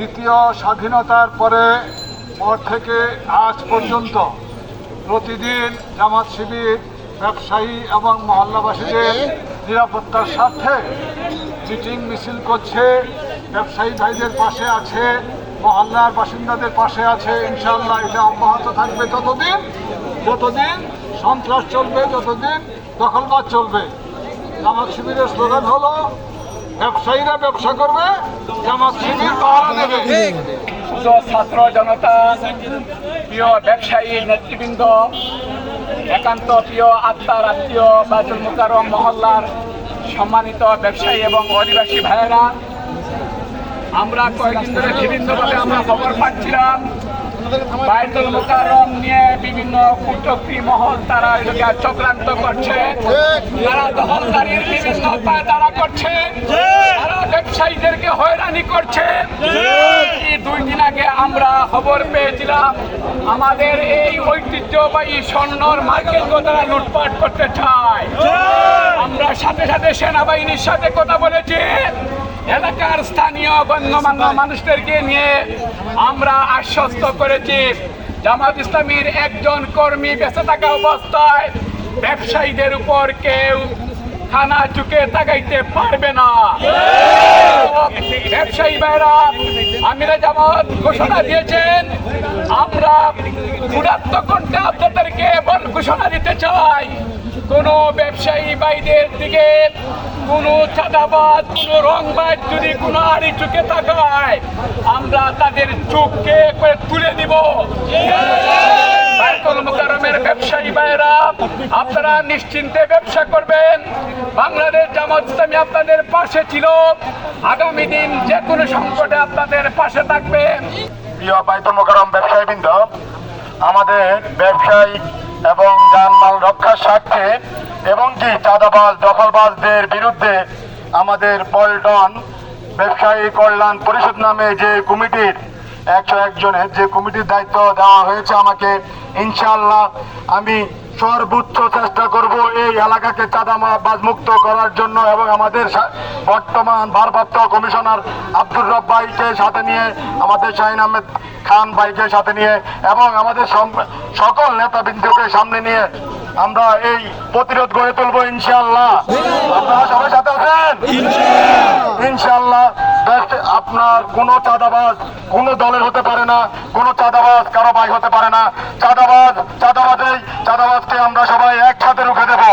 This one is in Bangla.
দ্বিতীয় স্বাধীনতার পরে, পর থেকে আজ পর্যন্ত প্রতিদিন জামাত শিবির, ব্যবসায়ী এবং মহল্লাবাসীদের নিরাপত্তার স্বার্থে মিটিং মিছিল করছে। ব্যবসায়ী ভাইদের পাশে আছে, মহল্লার বাসিন্দাদের পাশে আছে। ইনশাআল্লাহ এটা অব্যাহত থাকবে ততদিন যতদিন সন্ত্রাস চলবে, যতদিন দখলবাদ চলবে। জামাত শিবিরের স্লোগান হলো ব্যবসায়ীরা ব্যবসা করবে জামাত শিবির পাহারা দেবে। ছাত্র জনতা প্রিয় ব্যবসায়ী নেতৃবৃন্দ একান্ত প্রিয় আত্মার আত্মীয় বাজুল মুকারম মহল্লার সম্মানিত ব্যবসায়ী এবং অধিবাসী ভাইয়েরা আমরা কয়েকদিন ধরে বিভিন্নভাবে আমরা খবর পাচ্ছিলাম বাইতুল মুকাররম নিয়ে বিভিন্ন কুটক্রি মহল তারা এটাকে চক্রান্ত করছে তারা দখলদারির বিভিন্ন উপায় তারা করছে। ব্যবসায়ীদেরকে হয়রানি করছে। দুই দিন আগে আমরা খবর পেয়েছিলাম, আমাদের এই ঐতিহ্যবাহী স্বর্ণর মার্কেটকে তারা লুটপাট করতে চায়। আমরা সাথে সাথে সেনাবাহিনীর সাথে কথা বলেছি। এলাকার স্থানীয় গণ্যমান্য মানুষদেরকে নিয়ে আমরা আশ্বস্ত করেছি। জামাত ইসলামীর একজন কর্মী বেঁচে থাকা অবস্থায় ব্যবসায়ীদের উপর কেউ খানা চুকে তাকাইতে পারবে না। ব্যবসায়ী ভাইরা, আমিরা জামাত ঘোষণা দিয়েছেন, আমরা ক্ষুধার্ত কণ্ঠে আপনাদেরকে বল ঘোষণা দিতে চাই? কোনো ব্যবসায়ী ভাইদের দিকে কোনো চাঁদাবাদ কোনো রংবাজ যদি কোনো আড়ি চুকে তাকায়, আমরা তাদের চোখকে করে তুলে দিব। ব্যবসায়ী ভাইয়েরা আপনারা নিশ্চিন্তে ব্যবসা করবেন। বাংলাদেশ জামাত ইসলামী আপনাদের পাশে ছিল। আগামী দিন যে কোনো সংকটে আপনাদের পাশে থাকবে। প্রিয় বাইতুল মোকারম আমাদের ব্যবসায়ী এবং যানমাল রক্ষার স্বার্থে এবং কি চাঁদাবাজ, দখলবাজদের বিরুদ্ধে আমাদের পল্টন ব্যবসায়ী কল্যাণ পরিষদ নামে যে কমিটির একশো একজনের যে কমিটির দায়িত্ব দেওয়া হয়েছে আমাকে ইনশাল্লাহ আমি সর্বোচ্চ চেষ্টা করব এই এলাকাকে চাঁদাবাজ মুক্ত করার জন্য এবং আমাদের বর্তমান ভারপ্রাপ্ত কমিশনার আব্দুর রব ভাইকে সাথে নিয়ে, আমাদের শাহিন আহমেদ খান ভাইকে সাথে নিয়ে এবং আমাদের সকল নেতাবৃন্দকে সামনে নিয়ে আমরা এই প্রতিরোধ গড়ে তুলবো ইনশাল্লাহ আপনারা সবাই সাথে আছেন? আপনার কোনো চাঁদাবাজ কোনো দলের হতে পারে না, কোনো চাঁদাবাজ কারও ভাই হতে পারে না। চাঁদাবাজ, চাঁদাবাজেই চাঁদাবাজকে আমরা সবাই একসাথে রুখে দেবো।